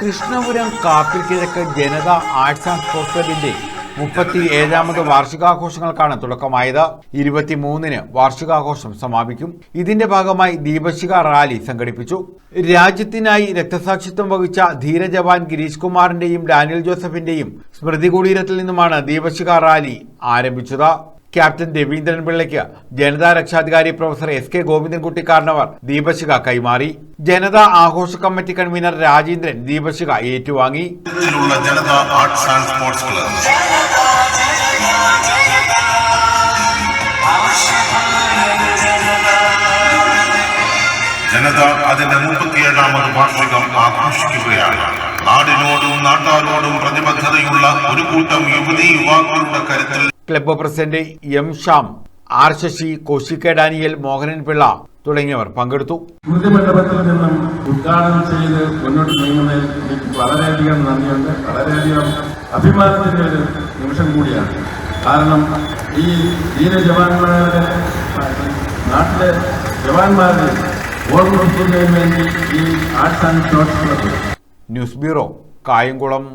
കൃഷ്ണപുരം കാപ്പിൽ കിഴക്ക് ജനത arts and sports ക്ലബിന്റെ മുപ്പത്തി ഏഴാമത് വാർഷികാഘോഷങ്ങൾക്കാണ് തുടക്കമായത്. ഇരുപത്തിമൂന്നിന് വാർഷികാഘോഷം സമാപിക്കും. ഇതിന്റെ ഭാഗമായി ദീപശിഖ റാലി സംഘടിപ്പിച്ചു. രാജ്യത്തിനായി രക്തസാക്ഷിത്വം വഹിച്ച ധീരജവാൻ ഗിരീഷ് കുമാറിന്റെയും ഡാനിയൽ ജോസഫിന്റെയും സ്മൃതി കുടീരത്തിൽ നിന്നുമാണ് ദീപശിഖ റാലി ആരംഭിച്ചത്. ക്യാപ്റ്റൻ രവീന്ദ്രൻ പിള്ളയ്ക്ക് ജനതാ രക്ഷാധികാരി പ്രൊഫസർ എസ് കെ ഗോവിന്ദൻകുട്ടി കാരണവർ ദീപശിഖ കൈമാറി. ജനതാ ആഘോഷ കമ്മിറ്റി കൺവീനർ രാജേന്ദ്രൻ ദീപശിഖ ഏറ്റുവാങ്ങി. ജനത ആൻഡ് സ്പോർട്സ് അതിന്റെ മുപ്പത്തിയേഴാമത് വാർഷികം ആഘോഷിക്കുകയാണ്. നാടിനോടും നാട്ടാരോടും പ്രതിബദ്ധതയുള്ള ഒരു കൂട്ടം യുവതി യുവാക്കളുടെ കരുത്തിൽ club president M Sham R Sasi കോശിക്ക Daniel Mohanan Pillai തുടങ്ങിയവർ പങ്കെടുത്തു. സ്മൃതിമണ്ഡപത്തിൽ നിന്നും ഉദ്ഘാടനം ചെയ്ത് മുന്നോട്ട് നീങ്ങുന്നതിൽ എനിക്ക് വളരെയധികം നന്ദിയുണ്ട്. വളരെയധികം അഭിമാനത്തിന്റെ ഒരു നിമിഷം കൂടിയാണ്. കാരണം ഈ ധീര ജവാന്മാരുടെ നാട്ടിലെ ജവാന്മാരെ ഓർമ്മിപ്പിക്കുന്നതിന് വേണ്ടി ഈ arts and sports club. News bureau Kayamkulam.